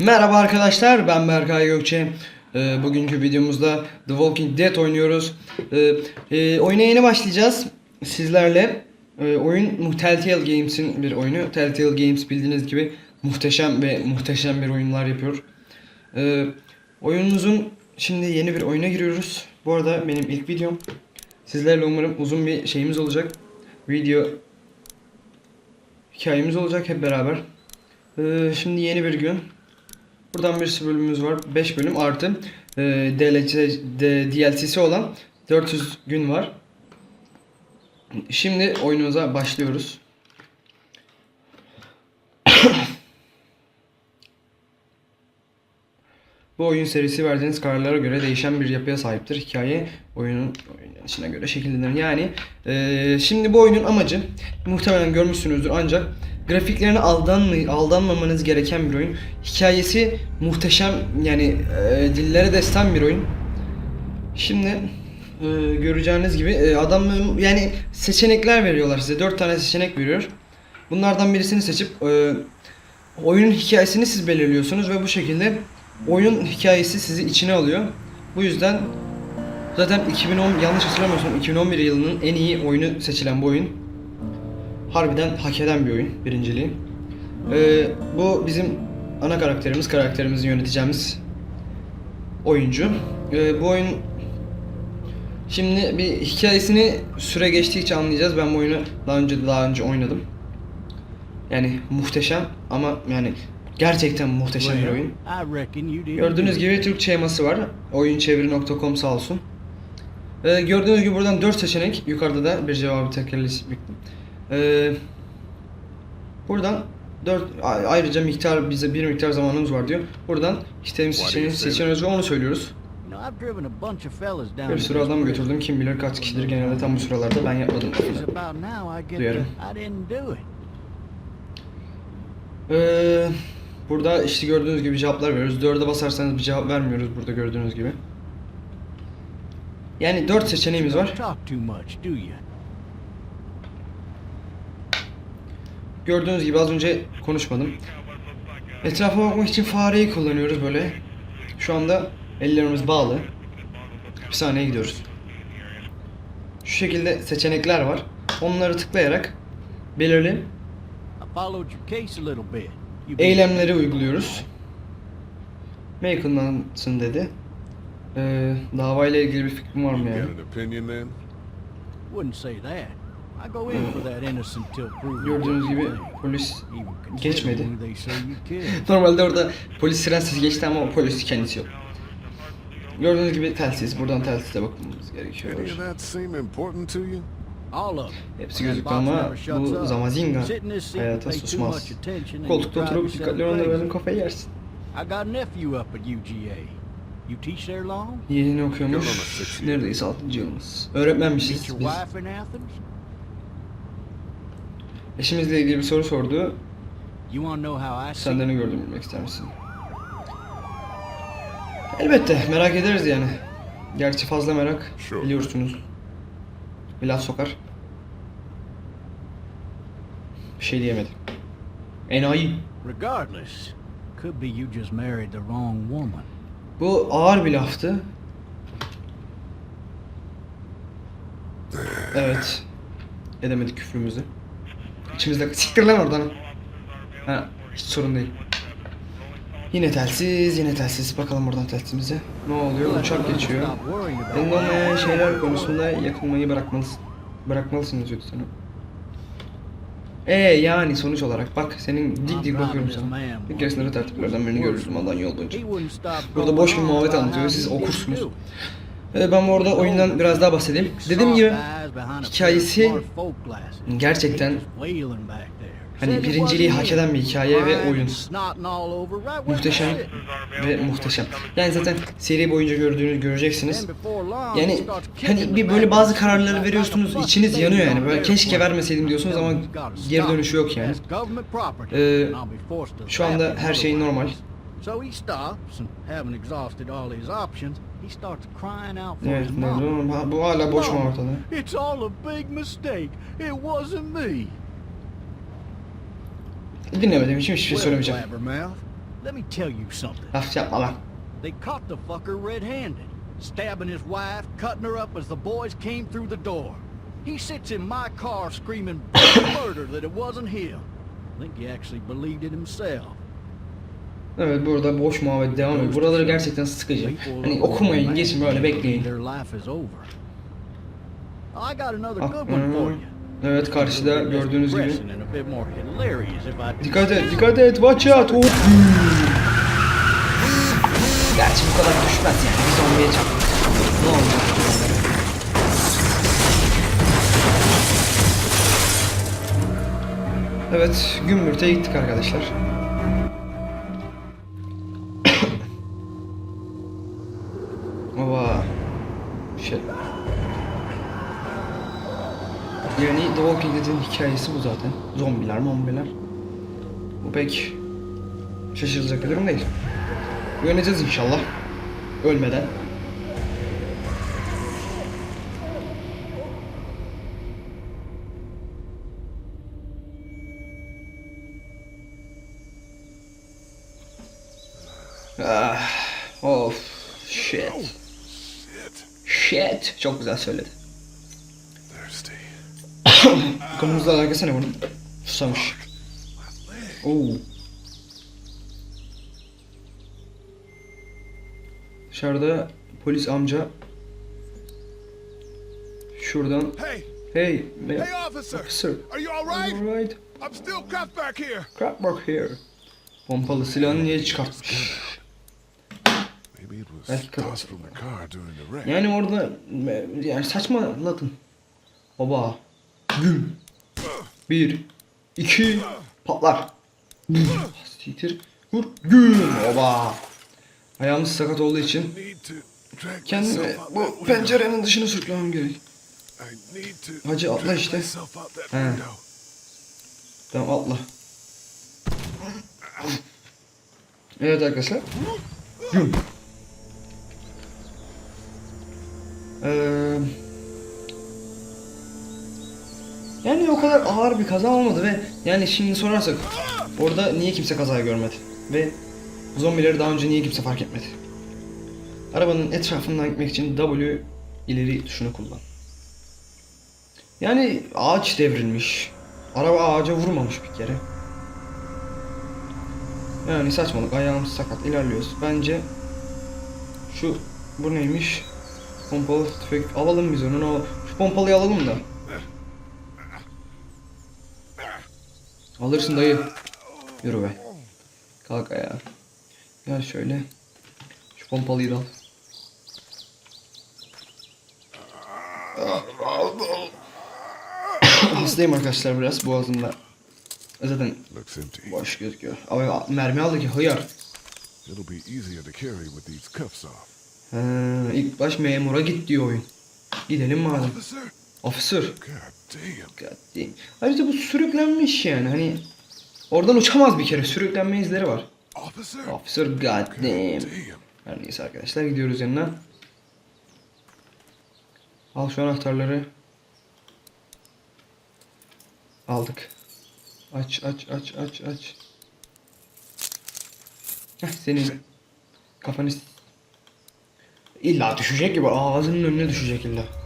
Merhaba arkadaşlar ben Berkay Gökçe. Ee, bugünkü videomuzda The Walking Dead oynuyoruz. Ee, e, oyuna yeni başlayacağız sizlerle. Ee, oyun Telltale Games'in bir oyunu. Telltale Games bildiğiniz gibi muhteşem ve muhteşem bir oyunlar yapıyor. Ee, oyunumuzun şimdi yeni bir oyuna giriyoruz. Bu arada benim ilk videom. Sizlerle umarım uzun bir şeyimiz olacak. Video hikayemiz olacak hep beraber. Ee, şimdi yeni bir gün. Buradan bir sürü bölümümüz var. 5 bölüm artı DLC, de- DLC'si olan 400 gün var. Şimdi oyunumuza başlıyoruz. Bu oyun serisi verdiğiniz kararlara göre değişen bir yapıya sahiptir. Hikaye oyunun içine göre şekillenir. Yani e, şimdi bu oyunun amacı muhtemelen görmüşsünüzdür ancak grafiklerine aldanmay aldanmamanız gereken bir oyun. Hikayesi muhteşem yani e, dillere destan bir oyun. Şimdi e, göreceğiniz gibi e, adam yani seçenekler veriyorlar size. 4 tane seçenek veriyor. Bunlardan birisini seçip e, oyunun hikayesini siz belirliyorsunuz ve bu şekilde oyun hikayesi sizi içine alıyor. Bu yüzden zaten 2010 yanlış hatırlamıyorsam 2011 yılının en iyi oyunu seçilen bu oyun. Harbiden hak eden bir oyun birinciliği. Ee, bu bizim ana karakterimiz, karakterimizi yöneteceğimiz oyuncu. Ee, bu oyun şimdi bir hikayesini süre geçtikçe anlayacağız. Ben bu oyunu daha önce daha önce oynadım. Yani muhteşem ama yani gerçekten muhteşem bir oyun. Gördüğünüz gibi Türkçe yaması var. Oyunçeviri.com sağ olsun. Ee, gördüğünüz gibi buradan 4 seçenek. Yukarıda da bir cevabı tekrarlayıp ee, buradan 4 ayrıca miktar bize bir miktar zamanımız var diyor. Buradan istediğimiz What do you seçeneği say? seçiyoruz ve onu söylüyoruz. Bir sürü adam götürdüm. Kim bilir kaç kişidir genelde tam bu sıralarda ben yapmadım. Duyarım. Ee, burada işte gördüğünüz gibi cevaplar veriyoruz. 4'e basarsanız bir cevap vermiyoruz burada gördüğünüz gibi. Yani 4 seçeneğimiz var. Gördüğünüz gibi az önce konuşmadım. Etrafa bakmak için fareyi kullanıyoruz böyle. Şu anda ellerimiz bağlı. Hapishaneye gidiyoruz. Şu şekilde seçenekler var. Onları tıklayarak belirli eylemleri uyguluyoruz. Macon'lansın dedi. Ee, davayla ilgili bir fikrim var mı yani? Got an opinion then? Wouldn't say that. I go in for that innocent till proven Gördüğünüz gibi polis geçmedi. considering they say you killed. Normalde orada polis siren sesi geçti ama polis kendisi yok. Gördüğünüz gibi telsiz. Buradan telsize bakmamız gerekiyor. Hepsi gözüktü ama bu zamazinga hayata susmaz. Koltukta oturup dikkatli olana crazy. verin kafayı yersin. I got a nephew up at UGA. You teach there long? Yeni Going on okuyormuş. Neredeyse 6. yılımız. Öğretmenmişiz biz. Eşimizle ilgili bir soru sordu. Senden gördüm bilmek ister misin? Elbette merak ederiz yani. Gerçi fazla merak biliyorsunuz. Bir laf sokar. Bir şey diyemedim. Enayi. Regardless, could be you just married the wrong woman. Bu ağır bir laftı. Evet. Edemedik küfrümüzü. İçimizde siktir lan oradan. Ha, hiç sorun değil. Yine telsiz, yine telsiz. Bakalım buradan telsizimize. Ne oluyor? Uçak geçiyor. Elinde olmayan happened. şeyler konusunda yakınmayı bırakmalısın. Bırakmalısın yazıyordu sana. E yani sonuç olarak bak senin dik dik bakıyorum sana. Bir keresinde tertiplerden birini görürdüm Allah'ın yol boyunca. Burada boş bir muhabbet anlatıyor, siz okursunuz. Ben orada oyundan biraz daha bahsedeyim. Dediğim gibi hikayesi gerçekten hani birinciliği hak eden bir hikaye ve oyun. Muhteşem ve muhteşem. Yani zaten seri boyunca gördüğünüz göreceksiniz. Yani hani bir böyle bazı kararları veriyorsunuz içiniz yanıyor yani. Böyle keşke vermeseydim diyorsunuz ama geri dönüşü yok yani. Ee, şu anda her şey normal. So he stops and having exhausted all his options, he starts crying out for Evet his mom. oldu? Ha, Bu hala boş mu Mom. It's all a big mistake. It wasn't me. Dinlemediğim için hiçbir şey söylemeyeceğim. Let me tell you something. Laf yapma lan. They caught the fucker red-handed, stabbing his wife, cutting her up as the boys came through the door. He sits in my car screaming murder that it wasn't him. I think he actually believed it himself. Evet burada boş muhabbet devam ediyor. Buraları gerçekten sıkıcı. Hani okumayın geçin böyle bekleyin. Aklına... Ah, hmm. Evet karşıda gördüğünüz gibi. Dikkat et dikkat et watch out. Oh. Gerçi bu kadar düşmez yani biz zombiye çarptık. Ne oldu? Evet, Gümbürt'e gittik arkadaşlar. Walking Dead'in hikayesi bu zaten. Zombiler, mombiler. Bu pek şaşıracak bir durum değil. Uyanacağız inşallah. Ölmeden. Ah, of, shit. Shit. Shit. Çok güzel söyledi. Konumuzla alakası ne bunun? Susamış. Oo. Dışarıda polis amca. Şuradan. Hey, hey hey, officer. officer. Are you all right? alright I'm still back here. back here. Pompalı silahını niye çıkartmış? Belki yani orada yani saçmaladın. Baba. Güm bir, iki, patlar. Siktir. Vur. Gül. Oba. Ayağımız sakat olduğu için kendimi bu pencerenin dışına sürüklemem gerek. Hacı atla işte. He. Tamam atla. Evet arkadaşlar. Gül. Eee yani o kadar ağır bir kaza olmadı ve yani şimdi sorarsak orada niye kimse kazayı görmedi ve zombileri daha önce niye kimse fark etmedi? Arabanın etrafından gitmek için W ileri tuşunu kullan. Yani ağaç devrilmiş. Araba ağaca vurmamış bir kere. Yani saçmalık ayağımız sakat ilerliyoruz. Bence şu bu neymiş? Pompalı tüfek alalım biz onu. Şu pompalıyı alalım da. Alırsın dayı. Yürü be. Kalk ayağa. Gel şöyle. Şu pompalıyı da al. Hastayım arkadaşlar biraz boğazımda. Zaten boş gözüküyor. Ama mermi aldı ki hıyar. It'll be easier to carry with these cuffs off. Ha, ilk baş memura git diyor oyun. Gidelim madem. Officer. God damn. God damn. Ayrıca bu sürüklenmiş yani hani oradan uçamaz bir kere sürüklenme izleri var. Officer god damn. Her neyse arkadaşlar gidiyoruz yanına. Al şu anahtarları. Aldık. Aç aç aç aç aç. Heh, senin kafanı illa düşecek gibi ağzının önüne düşecek illa.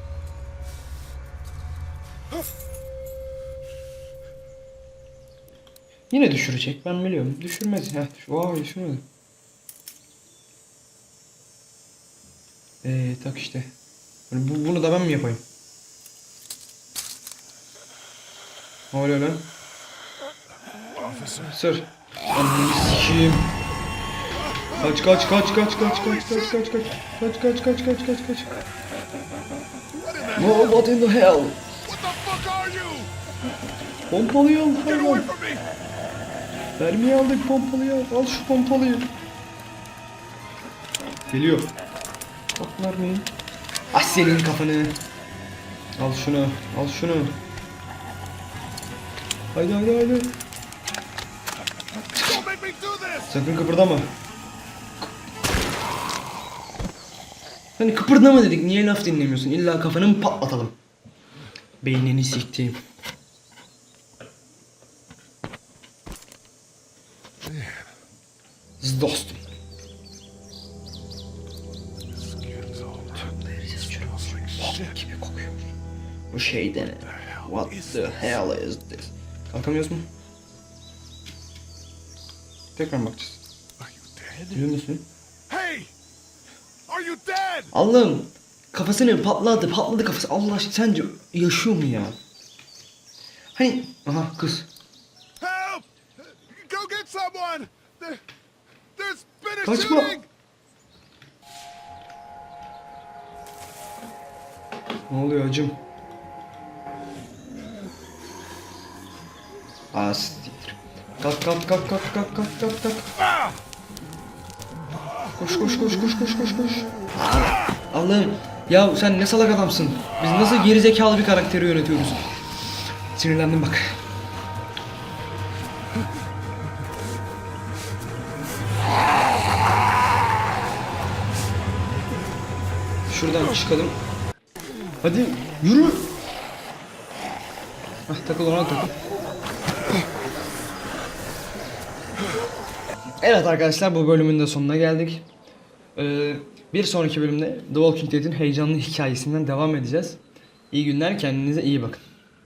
Yine düşürecek ben biliyorum. Düşürmez. Şu vay düşürmedi. Eee tak işte. Hani bu, bunu da ben mi yapayım? Ne oluyor lan? Sır. Ananı sikeyim. Kaç kaç kaç kaç kaç kaç kaç kaç kaç kaç kaç kaç kaç kaç kaç No what in the hell? What the fuck are you? Pompalıyı al Get away hayvan. Mermiyi aldık pompalıyı al. Şu pompalıyı. Geliyor. Bak mermiyi. Ah senin kafanı. Al şunu. Al şunu. Haydi haydi haydi. Sakın kıpırdama. Hani kıpırdama dedik. Niye laf dinlemiyorsun? İlla kafanı mı patlatalım? Beynini siktiğim. Şöyle. shit. Bok gibi kokuyor. Bu şey de ne? What the hell is this? Kalkamıyoruz mu? Tekrar bakacağız. Are you dead? Biliyor musun? Hey! Are you dead? Allah'ım kafasını patladı patladı kafası Allah aşkına sence yaşıyor mu ya? Hani aha kız Help! Go get someone! There, there's been a Kaçma. shooting! ne oluyor acım? Aa siktir. Kalk kalk kalk kalk kalk kalk kalk kalk. Koş koş koş koş koş koş koş. Allah'ım ya sen ne salak adamsın. Biz nasıl gerizekalı bir karakteri yönetiyoruz. Sinirlendim bak. Şuradan çıkalım. Hadi yürü. Hah takıl ona takıl. Evet arkadaşlar bu bölümün de sonuna geldik. Ee, bir sonraki bölümde The Walking Dead'in heyecanlı hikayesinden devam edeceğiz. İyi günler kendinize iyi bakın.